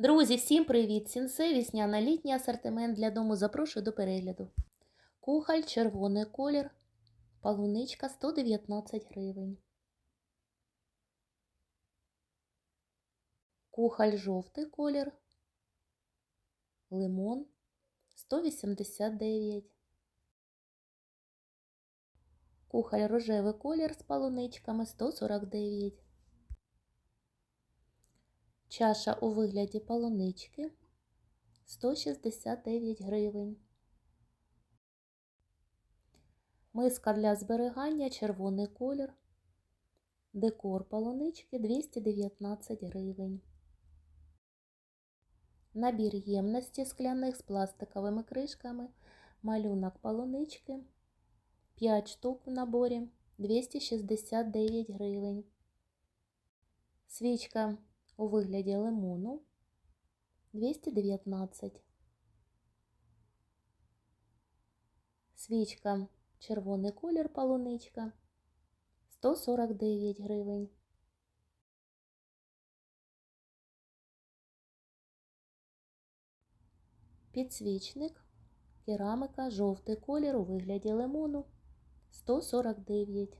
Друзі, всім привіт! Сінсе, вісняна літній асортимент для дому. Запрошую до перегляду. Кухоль, червоний колір, полуничка 119 гривень. Кухоль, жовтий колір, лимон 189. Кухоль, рожевий колір з полуничками 149. Чаша у вигляді полунички 169 гривень. Миска для зберігання червоний колір. Декор полунички 219 гривень. Набір ємності скляних з пластиковими кришками. Малюнок полунички. 5 штук в наборі 269 гривень. Свічка у вигляді лимону 219. Свічка червоний колір полуничка 149 гривень. Підсвічник керамика жовтий колір у вигляді лимону 149.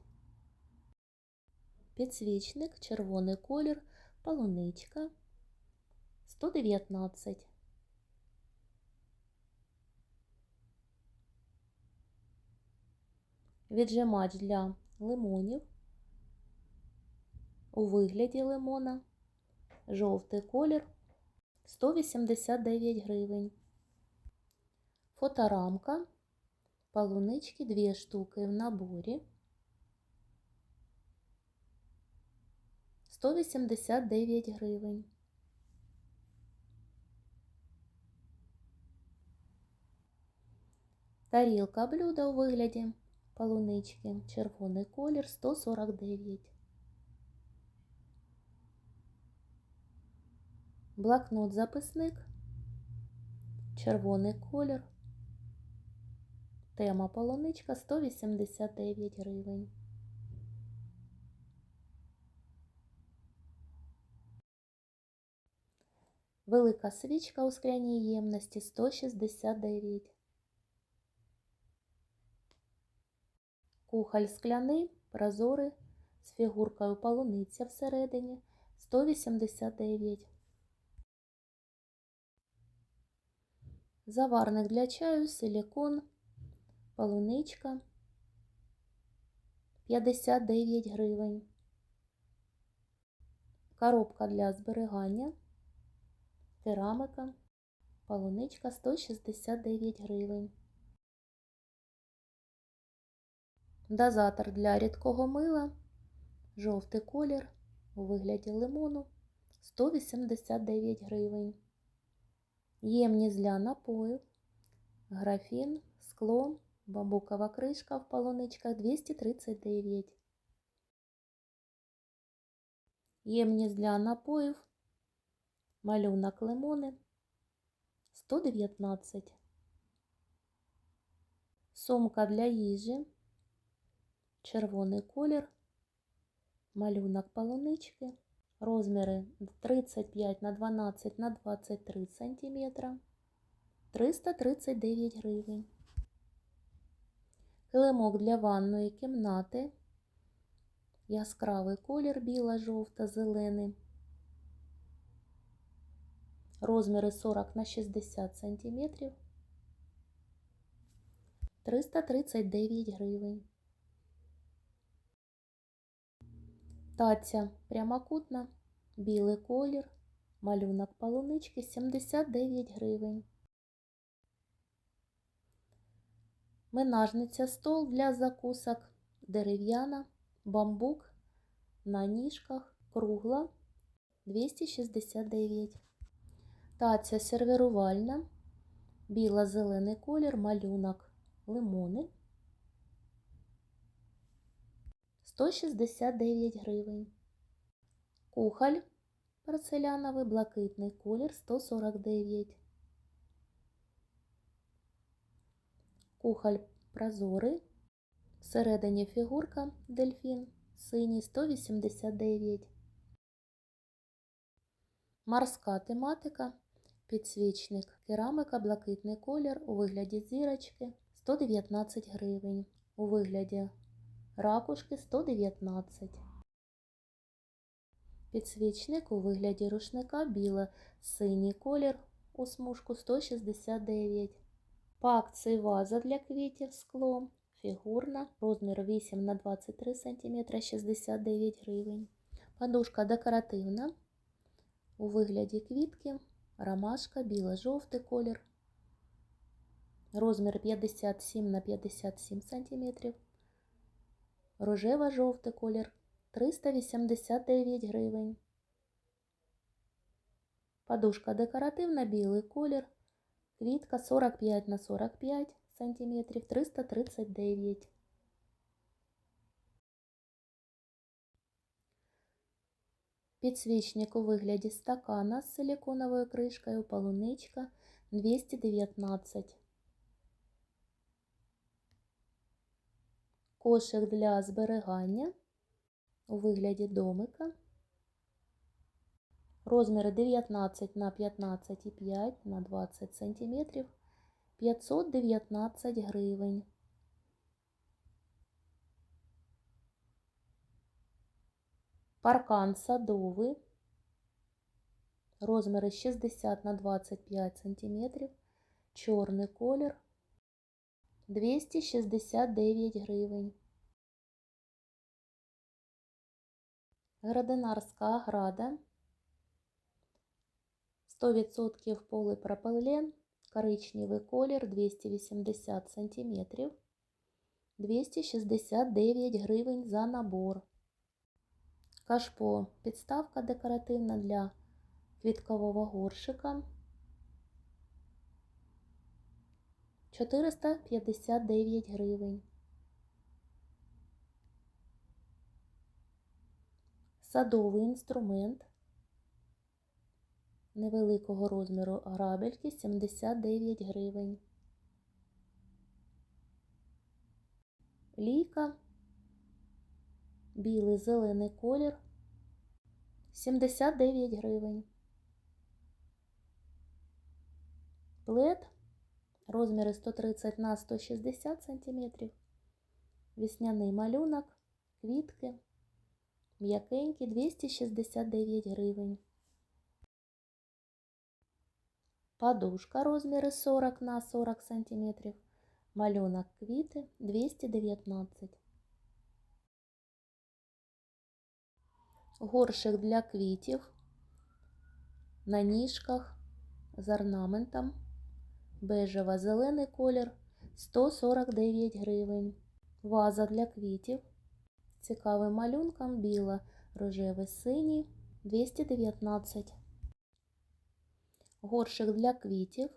Підсвічник червоний колір полуничка 119. Віджимач для лимонів у вигляді лимона. Жовтий колір 189 гривень. Фоторамка. Полунички 2 штуки в наборі. 189 гривень. Тарілка блюда у вигляді полунички. Червоний колір 149. Блокнот записник. Червоний колір. Тема полуничка 189 гривень. Велика свічка у скляній ємності 169. Кухоль скляний, прозорий, з фігуркою полуниця всередині 189. Заварник для чаю, силікон, полуничка 59 гривень. Коробка для зберігання керамика, полуничка 169 гривень. Дозатор для рідкого мила, жовтий колір у вигляді лимону 189 гривень. Ємність для напою, графін, скло, бамбукова кришка в полуничках 239. Ємність для напоїв Малюнок лимони 119. Сумка для їжі. Червоний колір. Малюнок полунички. Розміри 35 на 12 на 23 см. 339 гривень. Килимок для ванної кімнати. Яскравий колір біла, жовта, зелений розміри 40 на 60 см 339 гривень. Таця прямокутна, білий колір, малюнок полунички 79 гривень. Менажниця стол для закусок, дерев'яна, бамбук на ніжках, кругла 269 Таця сервірувальна, біла-зелений колір, малюнок лимони 169 гривень. Кухоль порцеляновий, блакитний колір 149. Кухоль прозорий. Всередині фігурка дельфін синій 189. Морська тематика, підсвічник, керамика, блакитний колір у вигляді зірочки 119 гривень. У вигляді ракушки 119. Підсвічник у вигляді рушника біле синій колір у смужку 169. По акції ваза для квітів скло. Фігурна, розмір 8 на 23 см 69 гривень. Подушка декоративна у вигляді квітки, ромашка, біло-жовтий колір. Розмір 57 на 57 см. Рожево-жовтий колір 389 гривень. Подушка декоративна, білий колір. Квітка 45 на 45 см 339. Підсвічник у вигляді стакана з силиконовою кришкою, полуничка 219. Кошик для зберігання у вигляді домика. Розміри 19 на 15,5 на 20 см 519 гривень. Паркан садовий. Розміри 60 на 25 см. Чорний колір 269 гривень. Градинарська града 100% полипропилен, коричневий колір 280 см, 269 гривень за набор. Кашпо підставка декоративна для квіткового горшика 459 гривень. Садовий інструмент невеликого розміру грабельки 79 гривень. Лійка, білий зелений колір 79 гривень. Плед розміри 130 на 160 см. Вісняний малюнок, квітки, м'якенькі 269 гривень. Подушка розміри 40 на 40 см. Малюнок квіти 219. Горшик для квітів на ніжках з орнаментом. Бежево-зелений колір 149 гривень. Ваза для квітів цікавим малюнком біла, рожевий синій 219. Горшик для квітів,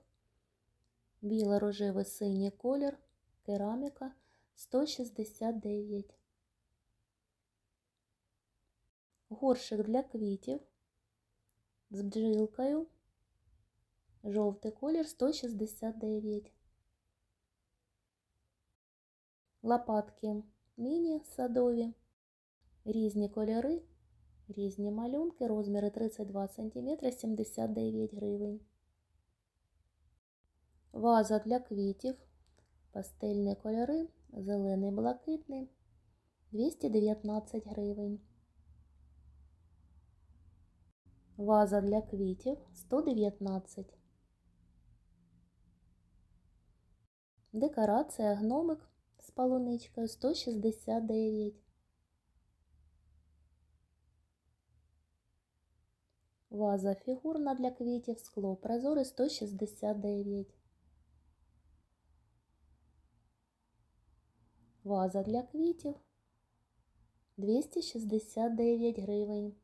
біло-рожевий синій колір, кераміка 169. Горшик для квітів з бджілкою, жовтий колір 169. Лопатки міні садові, різні кольори Різні малюнки, розміри 32 см 79 гривень. Ваза для квітів, пастельні кольори, зелений блакитний 219 гривень. Ваза для квітів 119. Декорація гномик з полуничкою 169. Ваза фігурна для квітів, скло прозоре 169. Ваза для квітів 269 гривень.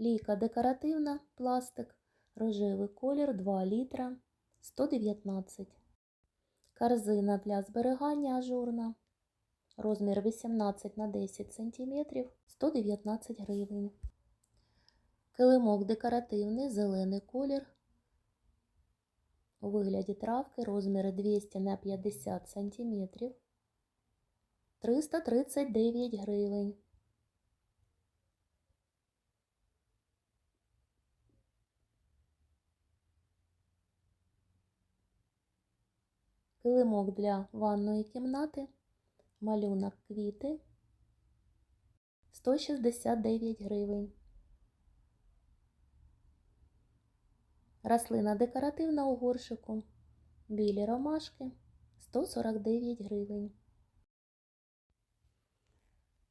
Лійка декоративна, пластик, рожевий колір 2 літра 119. Корзина для зберігання ажурна. Розмір 18 на 10 см 119 гривень. Килимок декоративний, зелений колір. У вигляді травки розміри 200 на 50 см 339 гривень. Килимок для ванної кімнати. Малюнок квіти. 169 гривень. Рослина декоративна у горшику. Білі ромашки 149 гривень.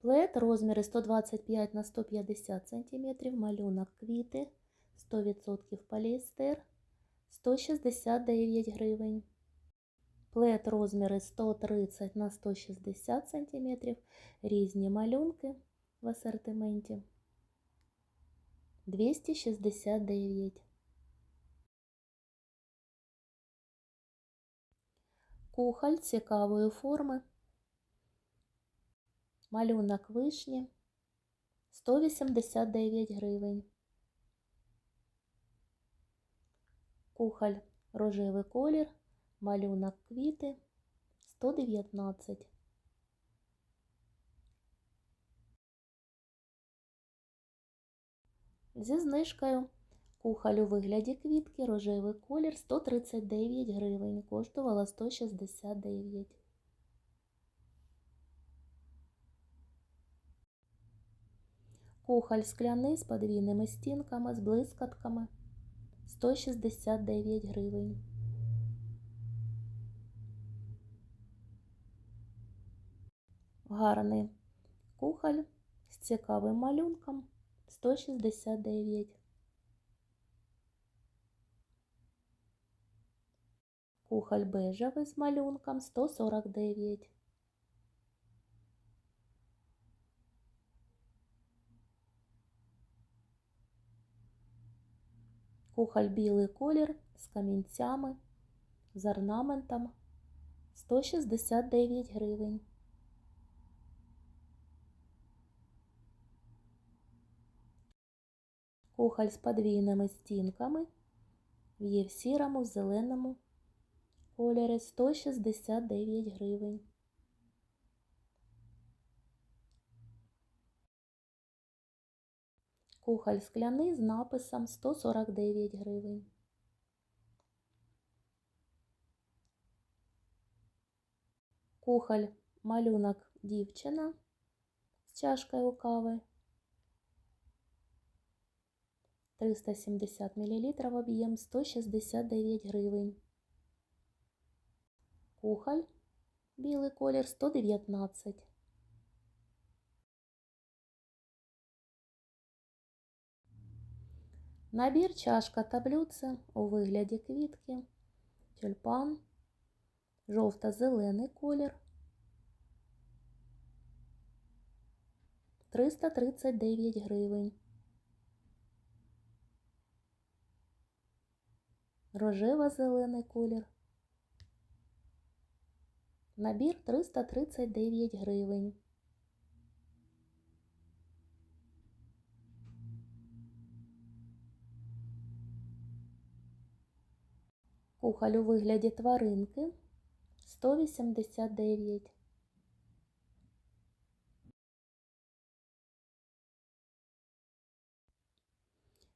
Плед розміри 125 на 150 см, малюнок квіти 100% поліестер 169 гривень. Плед розміри 130 на 160 см, різні малюнки в асортименті 269 Кухоль цікавої форми. Малюнок вишні 189 гривень. Кухоль рожевий колір, малюнок квіти 119. Зі знижкою кухоль у вигляді квітки, рожевий колір 139 гривень, коштувала 169. Кухоль скляний з подвійними стінками, з блискатками 169 гривень. Гарний кухоль з цікавим малюнком 169. Кухоль бежевий з малюнком 149. Кухоль білий колір з камінцями, з орнаментом 169 гривень. Кухоль з подвійними стінками є в сірому, в зеленому кольорі 169 гривень. Кухоль скляний з написом 149 гривень. Кухоль малюнок дівчина з чашкою кави 370 мл об'єм 169 гривень. Кухоль білий колір 119. Набір чашка та блюдце у вигляді квітки, тюльпан, жовто-зелений колір 339 гривень. Рожево-зелений колір. Набір 339 гривень. Кухоль у вигляді тваринки 189.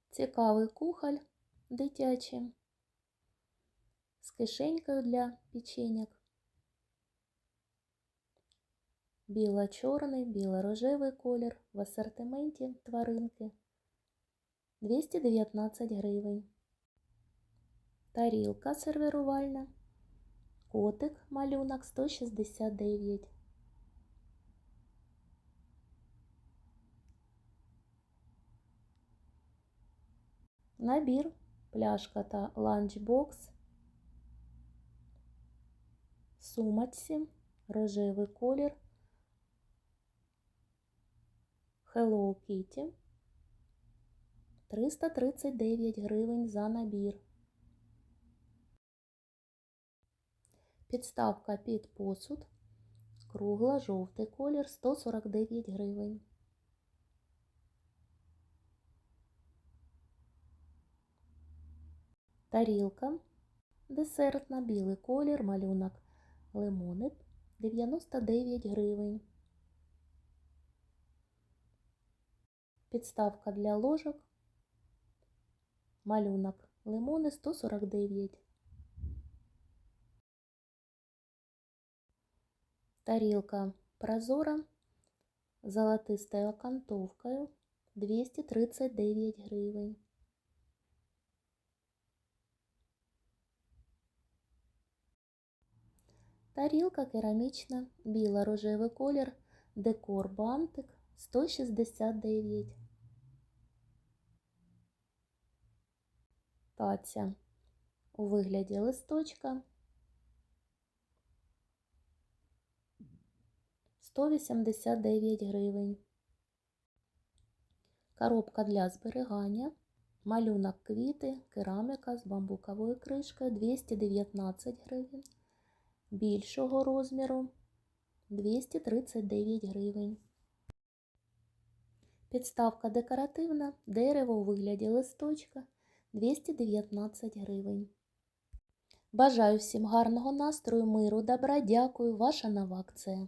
Цікавий кухоль дитячий кишенькою для печеньок. Біло-чорний, біло-рожевий колір в асортименті тваринки 219 гривень. Тарілка сервірувальна, котик малюнок 169. Набір, пляшка та ланчбокс, сумочці, рожевий колір, Hello Kitty 339 гривень за набір. Підставка під посуд, кругла, жовтий колір 149 гривень. Тарілка, десертна, білий колір, малюнок лимони 99 гривень. Підставка для ложок, малюнок лимони 149 Тарілка прозора, золотистою окантовкою 239 гривень. Тарілка керамічна, біло-рожевий колір, декор бантик 169. Таця у вигляді листочка 189 гривень. Коробка для зберігання, малюнок квіти, кераміка з бамбуковою кришкою 219 гривень. Більшого розміру 239 гривень. Підставка декоративна, дерево у вигляді листочка 219 гривень. Бажаю всім гарного настрою, миру, добра. Дякую. Ваша нова акція.